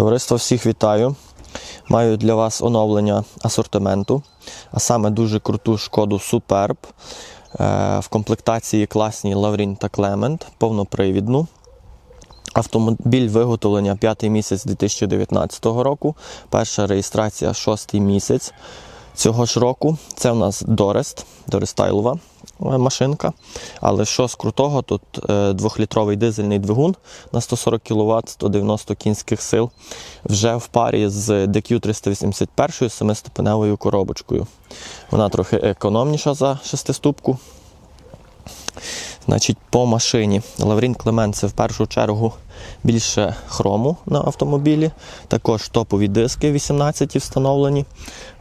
Товариство всіх вітаю. Маю для вас оновлення асортименту, а саме дуже круту шкоду Superb. Е, В комплектації класні Лаврін та Клемент, повнопривідну. Автомобіль виготовлення 5 місяць 2019 року. Перша реєстрація 6 місяць цього ж року. Це у нас Дорест, Дорестайлова машинка. Але що з крутого, тут двохлітровий дизельний двигун на 140 кВт, 190 кінських сил. Вже в парі з DQ381 семиступеневою коробочкою. Вона трохи економніша за шестиступку. Значить, по машині Лаврін Клемент це в першу чергу більше хрому на автомобілі. Також топові диски 18 встановлені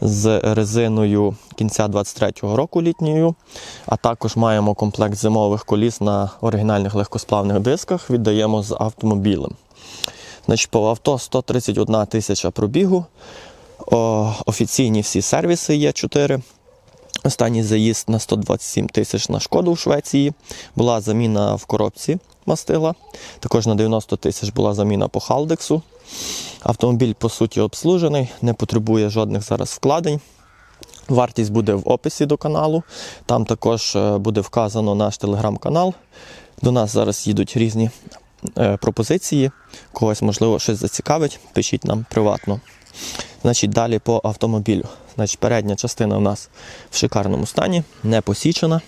з резиною кінця 23-го року літньою. А також маємо комплект зимових коліс на оригінальних легкосплавних дисках. Віддаємо з автомобілем. Значить, по авто 131 тисяча пробігу. Офіційні всі сервіси є 4. Останній заїзд на 127 тисяч на шкоду в Швеції. Була заміна в коробці мастила. Також на 90 тисяч була заміна по халдексу. Автомобіль, по суті, обслужений, не потребує жодних зараз вкладень. Вартість буде в описі до каналу. Там також е, буде вказано наш телеграм-канал. До нас зараз їдуть різні е, пропозиції. Когось, можливо, щось зацікавить, пишіть нам приватно. Значить, далі по автомобілю. Значить, передня частина у нас в шикарному стані, не посічена,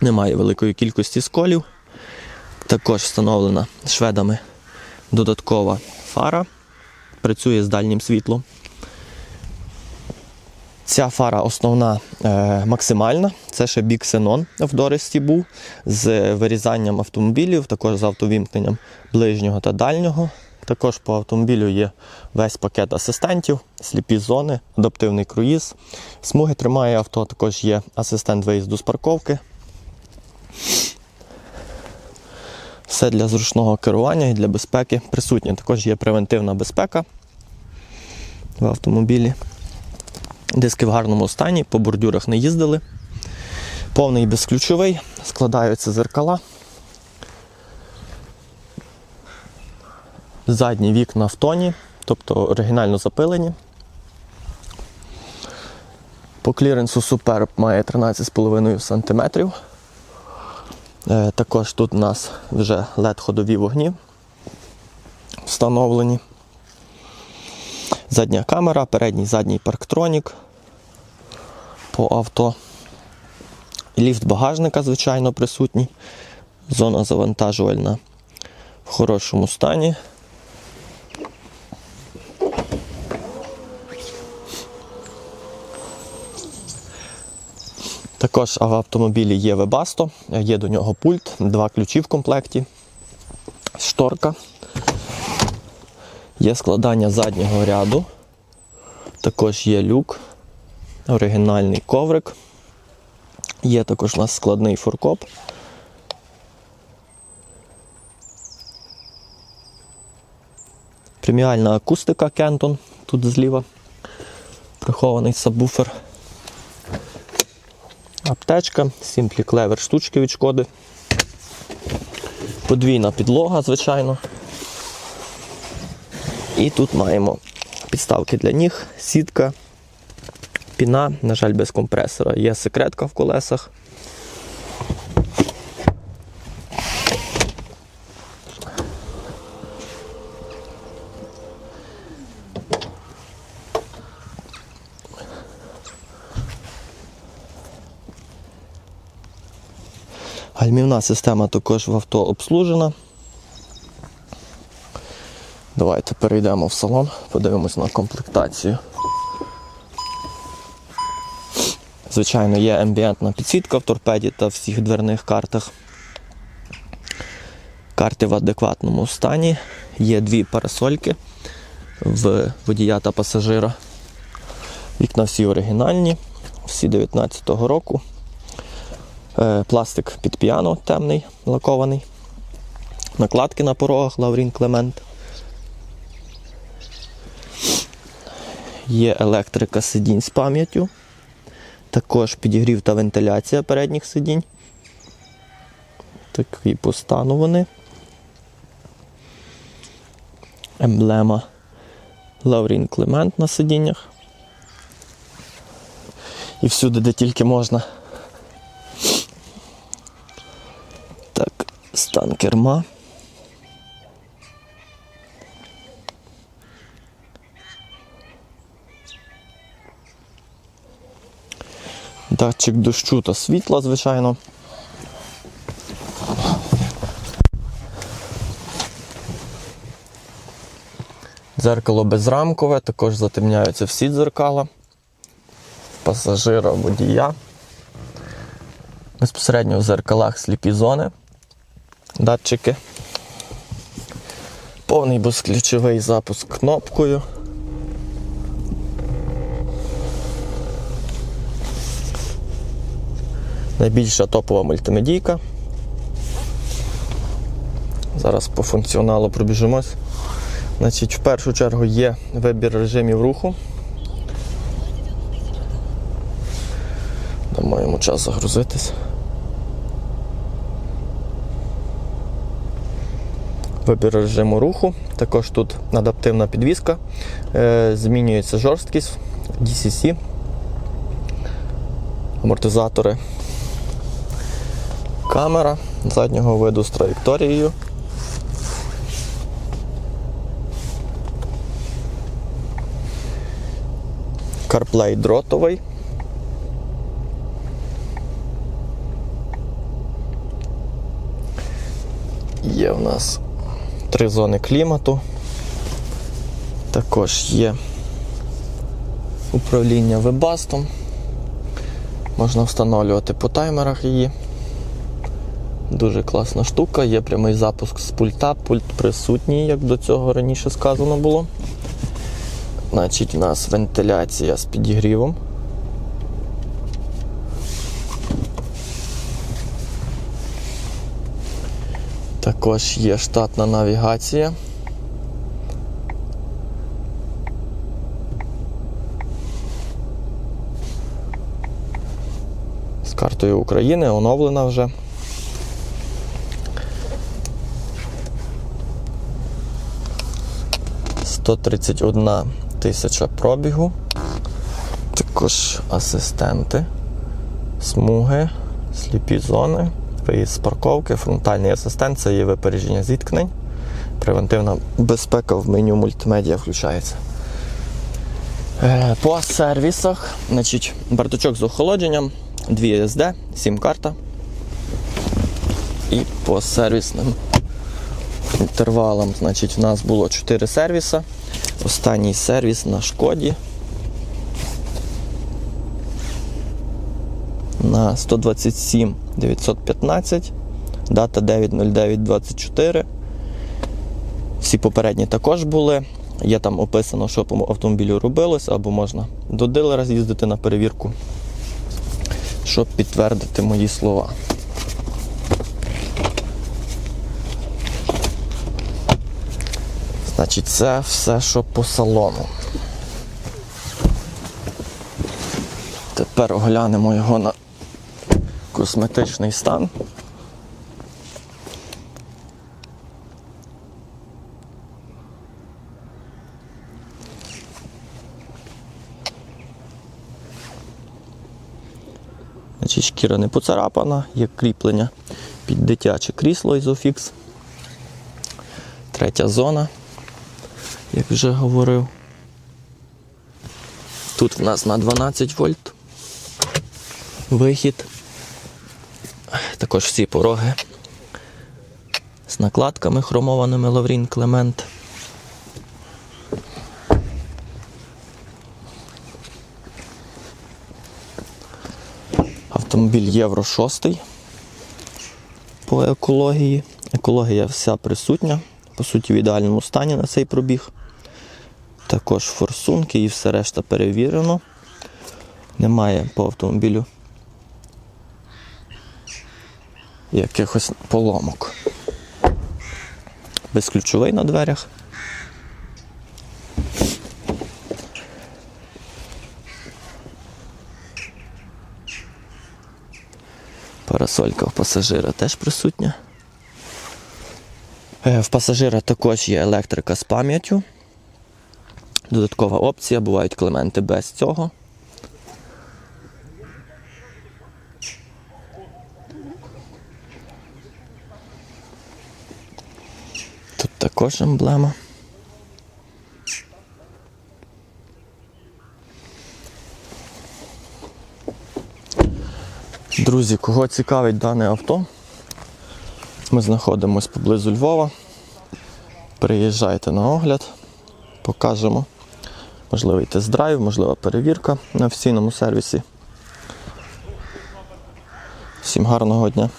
немає великої кількості сколів. Також встановлена шведами додаткова фара, працює з дальнім світлом. Ця фара основна е, максимальна. Це ще бік Xenon в Доресті був з вирізанням автомобілів, також з автовімкненням ближнього та дальнього. Також по автомобілю є весь пакет асистентів, сліпі зони, адаптивний круїз. Смуги тримає авто, також є асистент виїзду з парковки. Все для зручного керування і для безпеки присутнє. Також є превентивна безпека в автомобілі. Диски в гарному стані, по бордюрах не їздили. Повний безключовий, складаються зеркала. Задні вікна в тоні, тобто оригінально запилені. По кліренсу Superb має 13,5 см. Е, Також тут у нас вже LED-ходові вогні встановлені. Задня камера, передній задній парктронік по авто. Ліфт багажника, звичайно, присутній. Зона завантажувальна в хорошому стані. Також в автомобілі є Webasto, є до нього пульт, два ключі в комплекті, шторка. Є складання заднього ряду. Також є люк, оригінальний коврик. Є також у нас складний фуркоп. Преміальна акустика Кентон тут зліва. Прихований сабвуфер. Аптечка, Simply Clever штучки від шкоди. Подвійна підлога, звичайно. І тут маємо підставки для ніг, сітка, піна, на жаль, без компресора. Є секретка в колесах. Гальмівна система також в авто обслужена. Давайте перейдемо в салон, подивимось на комплектацію. Звичайно, є амбієнтна підсвітка в торпеді та всіх дверних картах. Карти в адекватному стані. Є дві парасольки в водія та пасажира. Вікна всі оригінальні, всі 19-го року. Е, Пластик під піано темний, лакований. Накладки на порогах Лаврін Клемент. Є електрика сидінь з пам'яттю. Також підігрів та вентиляція передніх сидінь. Такі по стану вони. Емблема Лаврін Клемент на сидіннях. І всюди, де тільки можна. Стан керма. Датчик дощу та світла, звичайно. Дзеркало безрамкове, також затемняються всі дзеркала, пасажира, водія. Безпосередньо в зеркалах сліпі зони, датчики. Повний безключовий запуск кнопкою. Найбільша топова мультимедійка. Зараз по функціоналу пробіжимось. Значить, в першу чергу є вибір режимів руху. Дамо йому час загрузитись. Вибір режиму руху. Також тут адаптивна підвіска. Е, Змінюється жорсткість DCC, амортизатори, камера заднього виду з траєкторією. CarPlay дротовий. Є в нас три зони клімату. Також є управління вебастом. Можна встановлювати по таймерах її. Дуже класна штука, є прямий запуск з пульта, пульт присутній, як до цього раніше сказано було. Значить, у нас вентиляція з підігрівом. Також є штатна навігація. З картою України оновлена вже. Сто тридцять одна тисяча пробігу. Також асистенти, смуги, сліпі зони, виїзд з парковки, фронтальний асистент це є випередження зіткнень. Превентивна безпека в меню мультимедіа включається. Е, По сервісах, значить, бардачок з охолодженням, 2 SD, сім-карта. І по сервісним інтервалам, значить, у нас було 4 сервіса. Останній сервіс на шкоді. На 127 915, дата 90924. Всі попередні також були. Є там описано, що по автомобілю робилось, або можна до дилера з'їздити на перевірку, щоб підтвердити мої слова. Значить, це все, що по салону. Тепер оглянемо його на косметичний стан. Значить, шкіра не поцарапана, є кріплення під дитяче крісло Isofix. Третя зона, як вже говорив. Тут в нас на 12 вольт вихід. Також всі пороги з накладками хромованими Лаврін Клемент. Автомобіль Євро 6 по екології. Екологія вся присутня, по суті, в ідеальному стані на цей пробіг. Також форсунки і все решта перевірено. Немає по автомобілю якихось поломок. Безключовий на дверях. Парасолька в пасажира теж присутня. Е, В пасажира також є електрика з пам'яттю. Додаткова опція, бувають клементи без цього. Тут також емблема. Друзі, кого цікавить дане авто, ми знаходимося поблизу Львова. Приїжджайте на огляд, покажемо можливий тест-драйв, можлива перевірка на офіційному сервісі. Всім гарного дня!